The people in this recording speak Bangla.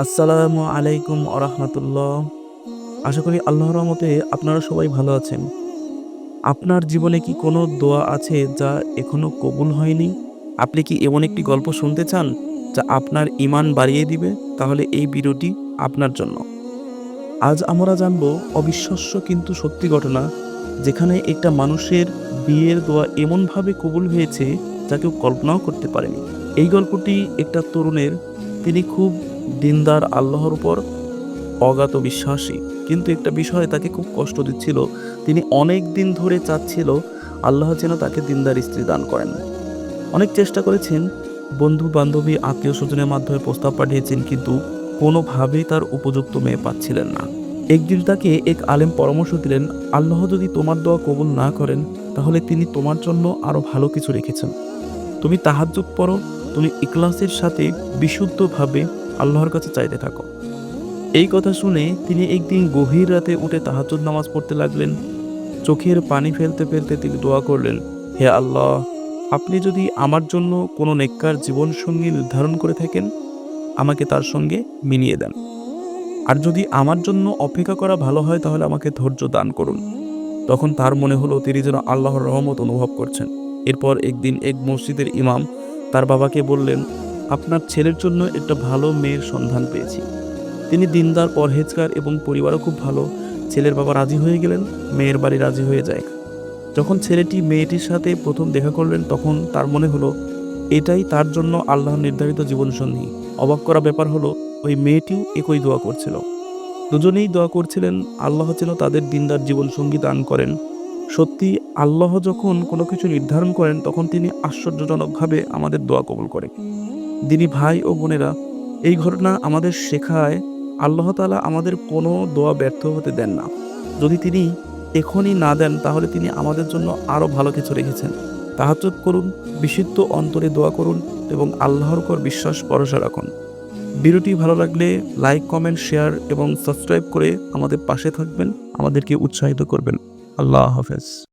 আসসালামু আলাইকুম আরহামতুল্লাহ আশা করি আল্লাহর রহমতে আপনারা সবাই ভালো আছেন। আপনার জীবনে কি কোনো দোয়া আছে যা এখনও কবুল হয়নি? আপনি কি এমন একটি গল্প শুনতে চান যা আপনার ইমান বাড়িয়ে দিবে? তাহলে এই ভিডিওটি আপনার জন্য। আজ আমরা জানব অবিশ্বাস্য কিন্তু সত্যি ঘটনা, যেখানে একটা মানুষের বিয়ের দোয়া এমনভাবে কবুল হয়েছে যা কেউ কল্পনাও করতে পারেনি। এই গল্পটি একটা তরুণের, তিনি খুব দিনদার আল্লাহর উপর অগাত বিশ্বাসী। কিন্তু একটা বিষয় তাকে খুব কষ্ট দিচ্ছিল। তিনি অনেক দিন ধরে চাচ্ছিল আল্লাহ যেন তাকে দিনদার স্ত্রী দান করেন। অনেক চেষ্টা করেছেন। বন্ধু বান্ধবী আত্মীয় স্বজনের মাধ্যমে প্রস্তাব পাঠিয়েছেন, কিন্তু কোনোভাবেই তার উপযুক্ত মেয়ে পাচ্ছিলেন না। একদিন তাকে এক আলেম পরামর্শ দিলেন, আল্লাহ যদি তোমার দোয়া কবুল না করেন, তাহলে তিনি তোমার জন্য আরও ভালো কিছু রেখেছেন। তুমি তাহাজ্জুদ পড়ো, তুমি ইকলাসের সাথে বিশুদ্ধভাবে আল্লাহর কাছে চাইতে থাকো। এই কথা শুনে তিনি একদিন গভীর রাতে উঠে তাহাজ্জুদ নামাজ পড়তে লাগলেন। চোখের পানি ফেলতে ফেলতে তিনি দোয়া করলেন, হে আল্লাহ, আপনি যদি আমার জন্য কোনো নেককার জীবনসঙ্গী নির্ধারণ করে থাকেন, আমাকে তার সঙ্গে মিলিয়ে দেন। আর যদি আমার জন্য অপেক্ষা করা ভালো হয়, তাহলে আমাকে ধৈর্য দান করুন। তখন তার মনে হলো তিনি যেন আল্লাহর রহমত অনুভব করছেন। এরপর একদিন এক মসজিদের ইমাম তার বাবাকে বললেন আপনার ছেলের জন্য একটা ভালো মেয়ের সন্ধান পেয়েছি। তিনি দিনদার, পরহেজগার এবং পরিবারও খুব ভালো। ছেলের বাবা রাজি হয়ে গেলেন, মেয়ের বাড়ি রাজি হয়ে যায়। যখন ছেলেটি মেয়েটির সাথে প্রথম দেখা করলেন, তখন তার মনে হলো, এটাই তার জন্য আল্লাহর নির্ধারিত জীবনসঙ্গী অবাক করা ব্যাপার হলো, ওই মেয়েটিও একই দোয়া করছিল। দুজনেই দোয়া করছিলেন, আল্লাহ যেন তাদের দিনদার জীবনসঙ্গী দান করেন। সত্যি, আল্লাহ যখন কোনো কিছু নির্ধারণ করেন, তখন তিনি আশ্চর্যজনকভাবে আমাদের দোয়া কবল করেন। দিনী ভাই ও বোনেরা, এই ঘটনা আমাদের শেখায়, আল্লাহ তালা আমাদের কোনো দোয়া ব্যর্থ হতে দেন না। যদি তিনি এখনই না দেন, তাহলে তিনি আমাদের জন্য আরও ভালো কিছু রেখেছেন। তাহাজ্জুদ করুন, বিশুদ্ধ অন্তরে দোয়া করুন এবং আল্লাহর উপর বিশ্বাস, ভরসা রাখুন। ভিডিওটি ভালো লাগলে লাইক, কমেন্ট, শেয়ার এবং সাবস্ক্রাইব করে আমাদের পাশে থাকবেন, আমাদেরকে উৎসাহিত করবেন। আল্লাহ হাফেজ।